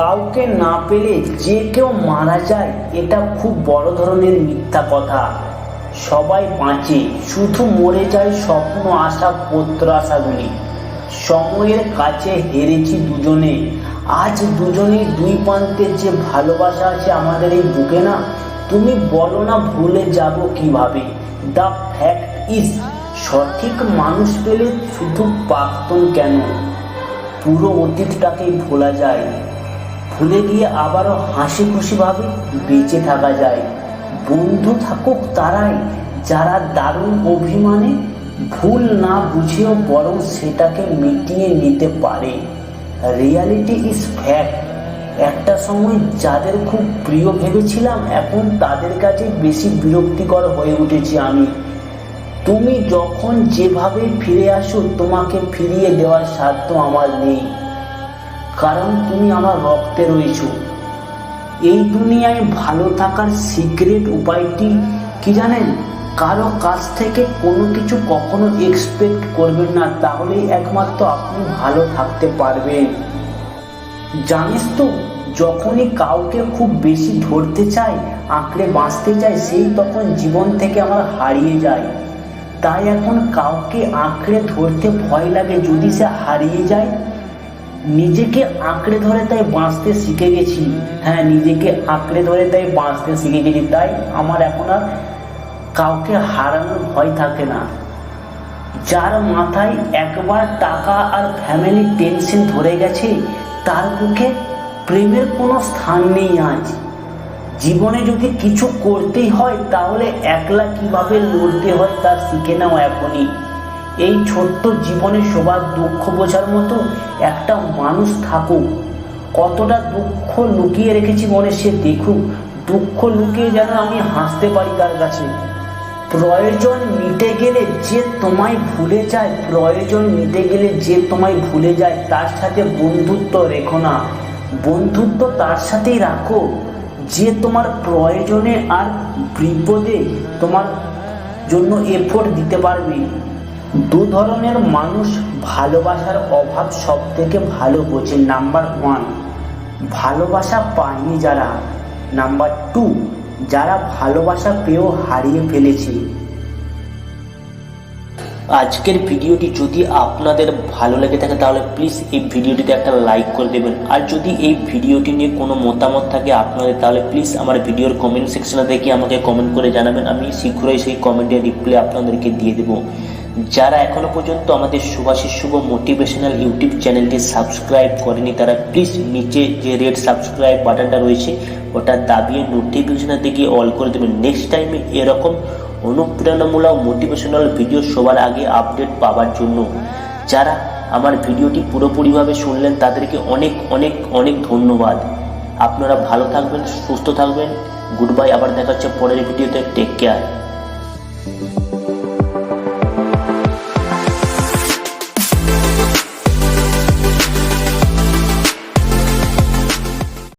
কাউকে না পেলে যে কেউ মারা যায়, এটা খুব বড় ধরনের মিথ্যা কথা। সবাই বাঁচে, শুধু মরে যায় স্বপ্ন, আশা, প্রত্যাশাগুলি। সময়ের কাছে হেরেছি দুজনে। আজ দুজনেই দুই প্রান্তের যে ভালোবাসা আছে আমাদের এই বুকে না, তুমি বলো না ভুলে যাব কীভাবে? দ্য ফ্যাক্ট ইজ সঠিক মানুষ পেলে শুধু প্রাক্তন কেন? পুরো অতীতটাকেই ভোলা যায়। ভুলে গিয়ে আবারও হাসি খুশিভাবে বেঁচে থাকা যায়। বন্ধু থাকুক তারাই, যারা দারুণ অভিমানে ভুল না বুঝেও বরং সেটাকে মিটিয়ে নিতে পারে। রিয়ালিটি ইজ ফ্যাক্ট একটা সময় যাদের খুব প্রিয় ভেবেছিলাম, এখন তাদের কাছে বেশি বিরক্তিকর হয়ে উঠেছি আমি। তুমি যখন যেভাবে ফিরে আসো, তোমাকে ফিরিয়ে দেওয়ার সাধ্য আমার নেই। কারণ তুমি আমার রক্তে রয়েছো। এই দুনিয়ায় ভালো থাকার সিক্রেট উপায়টি কি জানেন? কারও কাছ থেকে কোনো কিছু কখনো এক্সপেক্ট করবেন না, তাহলেই একমাত্র আপনি ভালো থাকতে পারবেন। জানিস তো, যখনই কাউকে খুব বেশি ধরতে চাই আঁকড়ে বাঁচতে চাই সেই তখন জীবন থেকে আমার হারিয়ে যায়। তাই এখন কাউকে আঁকড়ে ধরতে ভয় লাগে, যদি সে হারিয়ে যায় নিজেকে আঁকড়ে ধরে তাই বাঁচতে শিখে গেছি। হ্যাঁ নিজেকে আঁকড়ে ধরে তাই বাঁচতে শিখে গেছি। তাই আমার এখন আর কাউকে হারানোর ভয় থাকে না। যার মাথায় একবার টাকা আর ফ্যামিলি টেনশন ধরে গেছে, তার বুকে প্রেমের কোনো স্থান নেই আজ। জীবনে যদি কিছু করতেই হয়, তাহলে একলা কীভাবে লড়তে হয় তা শিখে নাও এখনই। এই ছোট্ট জীবনে সবার দুঃখ বোঝার মতো একটা মানুষ থাকুক। কতটা দুঃখ লুকিয়ে রেখেছি মনে সে দেখুক। দুঃখ লুকিয়ে যেন আমি হাসতে পারি তার কাছে। প্রয়োজন মিটে গেলে যে তোমায় ভুলে যায়, প্রয়োজন মিটে গেলে যে তোমায় ভুলে যায়, তার সাথে বন্ধুত্ব রেখো না। বন্ধুত্ব তার সাথেই রাখো। যে তোমার প্রয়োজনে আর বিপদে তোমার জন্য এফোর্ট দিতে পারবে। দু ধরনের মানুষ ভালোবাসার অভাব সব থেকে ভালো বোঝে। নাম্বার ওয়ান, ভালোবাসা পায়নি যারা। নাম্বার টু, যারা ভালোবাসা পেয়েও হারিয়ে ফেলেছে। আজকের ভিডিওটি যদি আপনাদের ভালো লেগে থাকে, তাহলে প্লিজ এই ভিডিওটিতে একটা লাইক করে দেবেন। আর যদি এই ভিডিওটি নিয়ে কোনো মতামত থাকে আপনাদের, তাহলে প্লিজ আমার ভিডিওর কমেন্ট সেকশনে দেখে আমাকে কমেন্ট করে জানাবেন। আমি শীঘ্রই সেই কমেন্টের রিপ্লাই আপনাদেরকে দিয়ে দেবো। যারা এখনও পর্যন্ত আমাদের সুভাষিস শুভ মোটিভেশনাল ইউটিউব চ্যানেলটি সাবস্ক্রাইব করেনি, তারা প্লিজ নিচে যে রেড সাবস্ক্রাইব বাটনটা রয়েছে, ওটা দাবিয়ে নোটিফিকেশনের দিকে অল করে দেবেন। নেক্সট টাইমে এরকম অনুপ্রেরণামূলক মোটিভেশনাল ভিডিও সবার আগে আপডেট পাওয়ার জন্য। যারা আমার ভিডিওটি পুরোপুরিভাবে শুনলেন, তাদেরকে অনেক অনেক অনেক ধন্যবাদ। আপনারা ভালো থাকবেন, সুস্থ থাকবেন। গুড বাই আবার দেখা হচ্ছে পরের ভিডিওতে। Take care